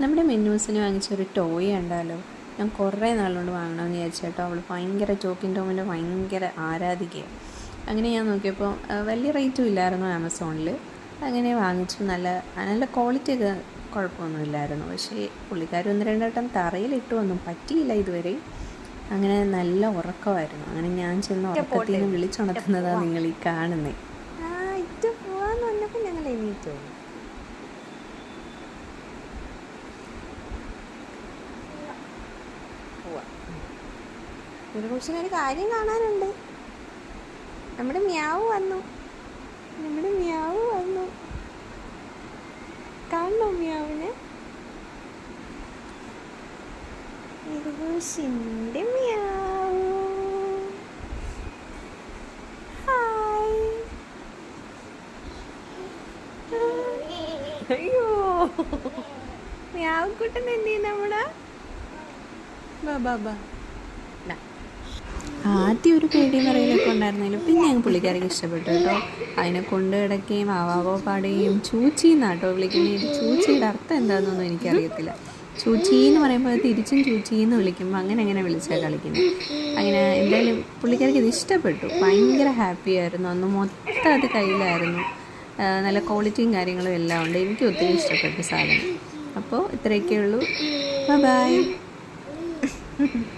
നമ്മുടെ മെന്നൂസിന് വാങ്ങിച്ചൊരു ടോയ് ഉണ്ടല്ലോ ഞാൻ കുറേ നാളുകൊണ്ട് വാങ്ങണമെന്ന് വിചാരിച്ചേട്ടോ അവൾ ഭയങ്കര ചോക്കിൻ ടോമിന്റെ ഭയങ്കര ആരാധികയാണ് അങ്ങനെ ഞാൻ നോക്കിയപ്പോൾ വലിയ റേറ്റും ഇല്ലായിരുന്നു ആമസോണിൽ അങ്ങനെ വാങ്ങിച്ചു. നല്ല നല്ല ക്വാളിറ്റി ഒക്കെ കുഴപ്പമൊന്നുമില്ലായിരുന്നു പക്ഷേ പുള്ളിക്കാർ ഒന്ന് രണ്ട് വട്ടം തറയിലിട്ടു ഒന്നും പറ്റിയില്ല ഇതുവരെ. അങ്ങനെ നല്ല ഉറക്കമായിരുന്നു. അങ്ങനെ ഞാൻ ചെന്ന് ഉറക്കത്തിൽ നിന്ന് വിളിച്ചുണർത്തുന്നതാണ് നിങ്ങൾ ഈ കാണുന്നത് ഒരു ഒരു കാര്യം കാണാനുണ്ട്. നമ്മുടെ മ്യാവ് വന്നു. നമ്മുടെ മ്യാവ് വന്നു. കാണണോ മ്യാവിനെ? ഇരുകൂശിന്റെ മ്യാവ്. ഹായ്. അയ്യോ. മ്യാവുക്കുട്ടൻ എന്ത് ചെയ്യുന്ന നമ്മുടെ. ആദ്യം ഒരു പേടിയും പറയലൊക്കെ ഉണ്ടായിരുന്നെങ്കിലും പിന്നെ ഞങ്ങൾ പുള്ളിക്കാരൊക്കെ ഇഷ്ടപ്പെട്ടു കേട്ടോ. അതിനെ കൊണ്ട് കിടക്കുകയും ആവാവോ പാടുകയും ചൂച്ചി എന്നാട്ടോ വിളിക്കുന്നത് ചൂച്ചിയുടെ അർത്ഥം എന്താണെന്നൊന്നും എനിക്കറിയത്തില്ല. ചൂച്ചി എന്ന് പറയുമ്പോൾ തിരിച്ചും ചൂച്ചി എന്ന് വിളിക്കുമ്പോൾ അങ്ങനെ അങ്ങനെ വിളിച്ചാൽ കളിക്കുന്നത്? അങ്ങനെ എന്തായാലും പുള്ളിക്കാർക്ക് ഇത് ഇഷ്ടപ്പെട്ടു. ഭയങ്കര ഹാപ്പി ആയിരുന്നു. അന്ന് മൊത്തം അത് കയ്യിലായിരുന്നു. നല്ല ക്വാളിറ്റിയും കാര്യങ്ങളും എല്ലാം ഉണ്ട്. എനിക്ക് ഒത്തിരി ഇഷ്ടപ്പെട്ടു സാധനം. അപ്പോൾ ഇത്രയൊക്കെ ഉള്ളൂ 嗯哼。